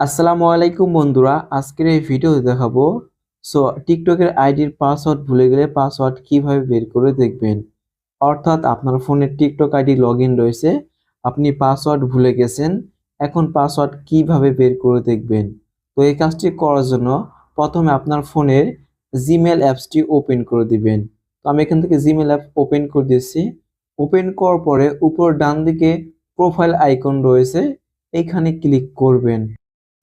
আসসালামু আলাইকুম বন্ধুরা, আজকের এই ভিডিওতে দেখাবো। সো টিকটকের আইডির পাসওয়ার্ড ভুলে গেলে পাসওয়ার্ড কীভাবে বের করে দেখবেন? অর্থাৎ আপনার ফোনে টিকটক আইডি লগ রয়েছে, আপনি পাসওয়ার্ড ভুলে গেছেন, এখন পাসওয়ার্ড কীভাবে বের করে দেখবেন? তো এই কাজটি করার জন্য প্রথমে আপনার ফোনের জিমেল অ্যাপসটি ওপেন করে দিবেন। তো আমি এখান থেকে জিমেল অ্যাপ ওপেন করে দিয়েছি। ওপেন করার পরে উপর ডান দিকে প্রোফাইল আইকন রয়েছে, এখানে ক্লিক করবেন।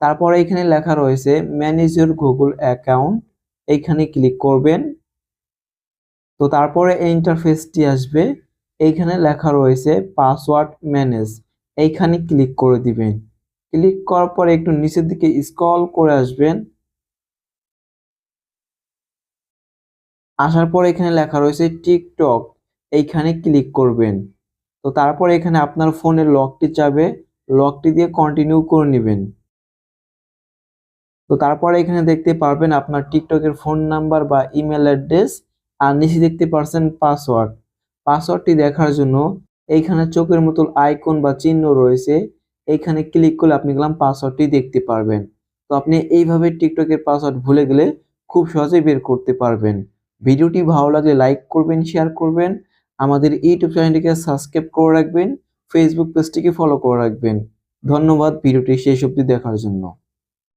তারপরে এখানে লেখা রয়েছে ম্যানেজ ইউর গুগল অ্যাকাউন্ট এইখানে ক্লিক করবেন। তো তারপরে এই ইন্টারফেসটি আসবে। এইখানে লেখা রয়েছে পাসওয়ার্ড ম্যানেজ এইখানে ক্লিক করে দিবেন। ক্লিক করার পরে একটু নিচের দিকে স্ক্রল করে আসবেন। আসার পর এখানে লেখা রয়েছে টিকটক এইখানে ক্লিক করবেন। তো তারপর এখানে আপনার ফোনের লকটি চাবে। লকটি দিয়ে কন্টিনিউ করে নেবেন। তো তারপরে এখানে দেখতে পারবেন আপনার টিকটকের ফোন নাম্বার বা ইমেল অ্যাড্রেস আর নিচে দেখতে পারছেন পাসওয়ার্ড পাসওয়ার্ডটি দেখার জন্য এইখানে চোখের মতো আইকন বা চিহ্ন রয়েছে, এইখানে ক্লিক করলে আপনি গেলাম পাসওয়ার্ডটি দেখতে পারবেন। তো আপনি এইভাবে টিকটকের পাসওয়ার্ড ভুলে গেলে খুব সহজেই বের করতে পারবেন। ভিডিওটি ভালো লাগলে লাইক করবেন শেয়ার করবেন। আমাদের ইউটিউব চ্যানেলটিকে সাবস্ক্রাইব করে রাখবেন ফেসবুক পেজটিকে ফলো করে রাখবেন। ধন্যবাদ, ভিডিওটি শেষ অবধি দেখার জন্য।